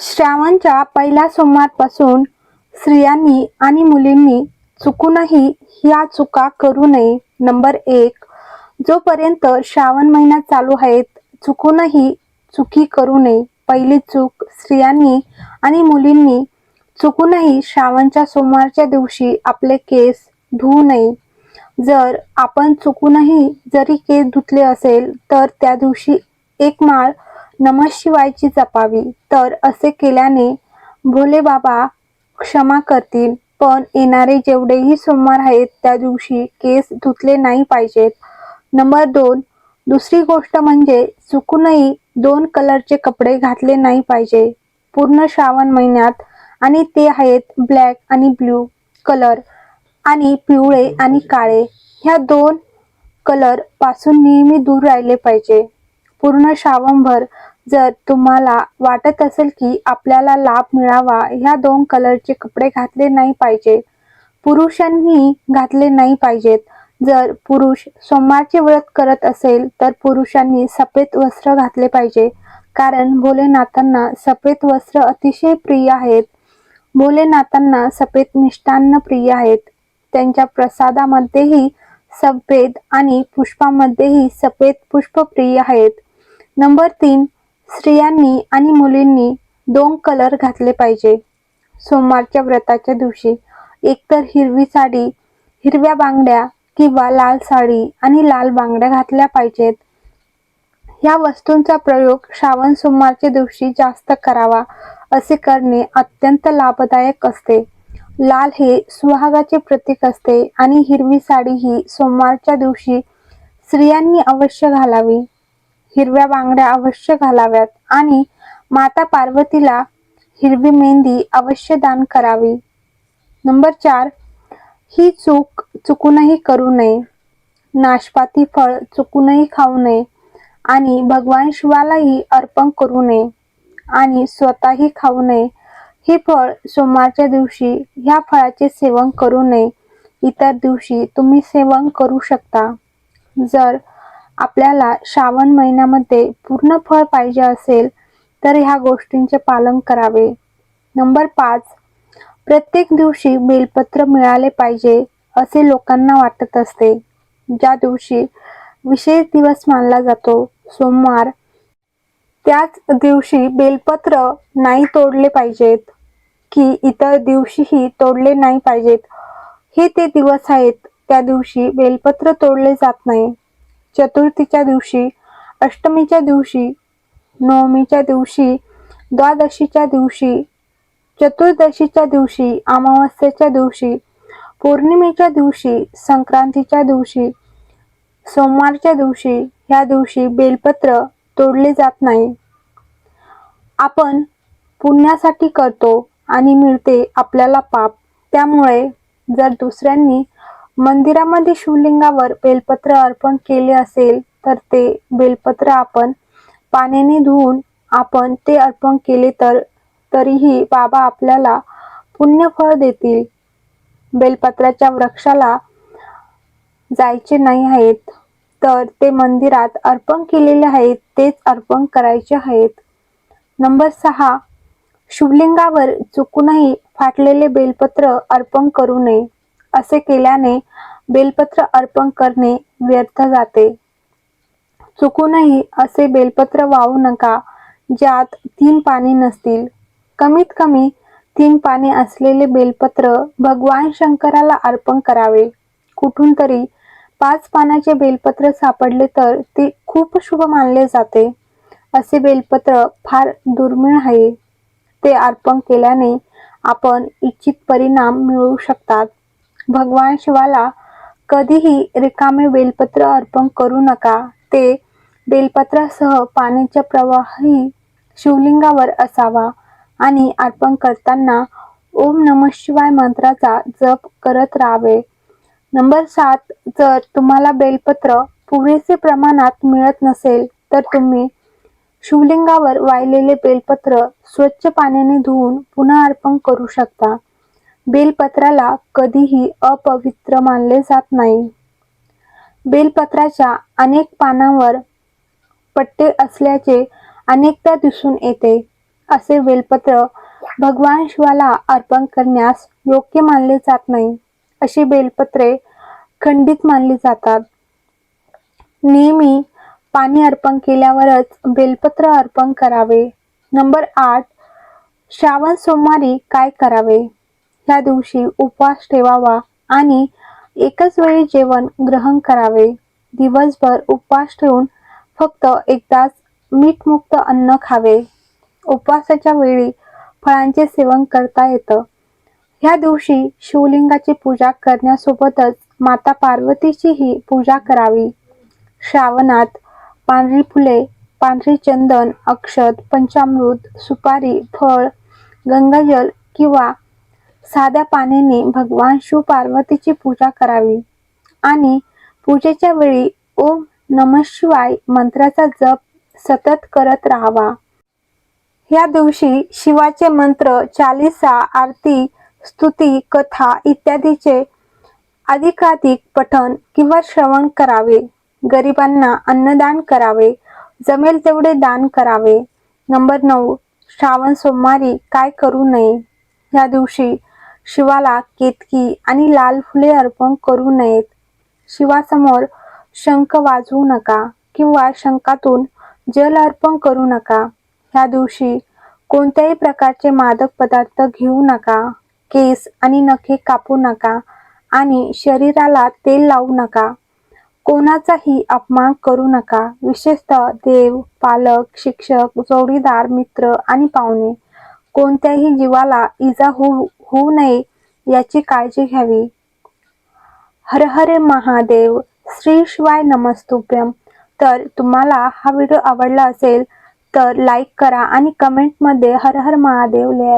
श्रावणच्या पहिल्या सोमवारपासून स्त्रियांनी आणि मुलींनी चुकूनही ह्या चुका करू नये. नंबर एक जोपर्यंत श्रावण महिना चालू आहेत चुकूनही चुकी करू नये. पहिली चूक स्त्रियांनी आणि मुलींनी चुकूनही श्रावणच्या सोमवारच्या दिवशी आपले केस धुवू नये. जर आपण चुकूनही जरी केस धुतले असेल तर त्या दिवशी एक माळ नमशिवायची जपावी. तर असे केल्याने भोले बाबा क्षमा करतील पण येणारे जेवढेही सोमवार आहेत त्या दिवशी केस धुतले नाही पाहिजेत. नंबर दोन दुसरी गोष्ट म्हणजे चुकूनही दोन कलरचे कपडे घातले नाही पाहिजे. पूर्ण श्रावण महिन्यात आणि ते आहेत ब्लॅक आणि ब्ल्यू कलर आणि पिवळे आणि काळे. ह्या दोन कलरपासून नेहमी दूर राहिले पाहिजे. पूर्ण श्रावणभर जर तुम्हाला वाटत असेल की आपल्याला लाभ मिळावा ह्या दोन कलरचे कपडे घातले नाही पाहिजे. पुरुषांनी घातले नाही पाहिजेत. जर पुरुष सोमवारचे व्रत करत असेल तर पुरुषांनी सफेद वस्त्र घातले पाहिजे. कारण भोलेनाथांना सफेद वस्त्र अतिशय प्रिय आहेत. भोलेनाथांना सफेद मिष्टान्न प्रिय आहेत. त्यांच्या प्रसादामध्येही सफेद आणि पुष्पामध्येही सफेद पुष्प प्रिय आहेत. नंबर तीन स्त्रियांनी आणि मुलींनी दोन कलर घातले पाहिजे. सोमवारच्या व्रताच्या दिवशी एकतर हिरवी साडी हिरव्या बांगड्या किंवा लाल साडी आणि लाल बांगड्या घातल्या पाहिजेत. ह्या वस्तूंचा प्रयोग श्रावण सोमवारच्या दिवशी जास्त करावा असे करणे अत्यंत लाभदायक असते. लाल हे सुहागाचे प्रतीक असते आणि हिरवी साडी ही सोमवारच्या दिवशी स्त्रियांनी अवश्य घालावी. हिरव्या बांगड्या अवश्य घालाव्यात आणि माता पार्वतीला हिरवी मेहंदी अवश्य दान करावी. नंबर चार ही चूक चुकूनही करू नये. नाशपाती फळ चुकूनही खाऊ नये आणि भगवान शिवालाही अर्पण करू नये आणि स्वतःही खाऊ नये. हे फळ सोमवारच्या दिवशी ह्या फळाचे सेवन करू नये. इतर दिवशी तुम्ही सेवन करू शकता. जर आपल्याला श्रावण महिन्यामध्ये पूर्ण फळ पाहिजे असेल तर ह्या गोष्टींचे पालन करावे. नंबर पाच प्रत्येक दिवशी बेलपत्र मिळाले पाहिजे असे लोकांना वाटत असते. ज्या दिवशी विशेष दिवस मानला जातो सोमवार त्याच दिवशी बेलपत्र नाही तोडले पाहिजेत की इतर दिवशीही तोडले नाही पाहिजेत. हे ते दिवस आहेत त्या दिवशी बेलपत्र तोडले जात नाही. चतुर्थीच्या दिवशी अष्टमीच्या दिवशी नवमीच्या दिवशी द्वादशीच्या दिवशी चतुर्दशीच्या दिवशी अमावस्येच्या दिवशी पौर्णिमेच्या दिवशी संक्रांतीच्या दिवशी सोमवारच्या दिवशी ह्या दिवशी बेलपत्र तोडले जात नाही. आपण पुण्यासाठी करतो आणि मिळते आपल्याला पाप. त्यामुळे जर दुसऱ्यांनी मंदिरामध्ये शिवलिंगावर बेलपत्र अर्पण केले असेल तर ते बेलपत्र आपण पाण्याने धुवून आपण ते अर्पण केले तर तरीही बाबा आपल्याला पुण्यफळ देतील. बेलपत्राच्या वृक्षाला जायचे नाही आहेत तर ते मंदिरात अर्पण केलेले आहेत तेच अर्पण करायचे आहेत. नंबर सहा शिवलिंगावर चुकूनही फाटलेले बेलपत्र अर्पण करू नये. असे केल्याने बेलपत्र अर्पण करणे व्यर्थ जाते. चुकूनही असे बेलपत्र वाहू नका ज्यात तीन पाने नसतील. कमीत कमी तीन पाने असलेले बेलपत्र भगवान शंकराला अर्पण करावे. कुठून तरी पाच पानाचे बेलपत्र सापडले तर ते खूप शुभ मानले जाते. असे बेलपत्र फार दुर्मिळ आहे. ते अर्पण केल्याने आपण इच्छित परिणाम मिळवू शकतात. भगवान शिवाला कधीही रिकामे बेलपत्र अर्पण करू नका. ते बेलपत्रासह पाण्याचा प्रवाही शिवलिंगावर असावा आणि अर्पण करताना ओम नम शिवाय मंत्राचा जप करत राहावे. नंबर सात जर तुम्हाला बेलपत्र पुरेसे प्रमाणात मिळत नसेल तर तुम्ही शिवलिंगावर वाहिलेले बेलपत्र स्वच्छ पाण्याने धुवून पुन्हा अर्पण करू शकता. बेलपत्राला कधीही अपवित्र मानले जात नाही. बेलपत्राच्या अनेक पानांवर पट्टे असल्याचे अनेकदा दिसून येते. असे बेलपत्र भगवान शिवाला अर्पण करण्यास योग्य मानले जात नाही. अशी बेलपत्रे खंडित मानली जातात. नेहमी पाणी अर्पण केल्यावरच बेलपत्र अर्पण करावे. नंबर आठ श्रावण सोमवारी काय करावे? या दिवशी उपवास ठेवावा आणि एकच वेळी जेवण ग्रहण करावे. दिवसभर उपवास ठेवून फक्त एकदाच मीठमुक्त अन्न खावे. उपवासाच्या वेळी फळांचे सेवन करता येतं. ह्या दिवशी शिवलिंगाची पूजा करण्यासोबतच माता पार्वतीचीही पूजा करावी. श्रावणात पांढरी फुले पांढरी चंदन अक्षत पंचामृत सुपारी फळ गंगाजल किंवा साध्या पाण्याने भगवान शिव पार्वतीची पूजा करावी. आणि पूजेच्या वेळी ओम नम शिवाय मंत्राचा जप सतत करत राहावा. या दिवशी शिवाचे मंत्र चालिसा आरती स्तुती कथा इत्यादीचे अधिकाधिक पठन किंवा श्रवण करावे. गरिबांना अन्नदान करावे. जमेल तेवढे दान करावे. नंबर नऊ श्रावण सोमवारी काय करू नये. या दिवशी शिवाला केतकी आणि लाल फुले अर्पण करू नयेत. शिवासमोर शंख वाजवू नका किंवा शंखातून जल अर्पण करू नका. ह्या दिवशी कोणत्याही प्रकारचे मादक पदार्थ घेऊ नका केस आणि नखे कापू नका आणि शरीराला तेल लावू नका. कोणाचाही अपमान करू नका. विशेषतः देव पालक शिक्षक जोडीदार मित्र आणि पाहुणे. कोणत्याही जीवाला इजा होऊ होऊ नये याची काळजी घ्यावी. हर हर महादेव श्री शिवाय नमस्तुभ्यम. तर तुम्हाला हा व्हिडिओ आवडला असेल तर लाईक करा आणि कमेंटमध्ये हर हर महादेव लिहायला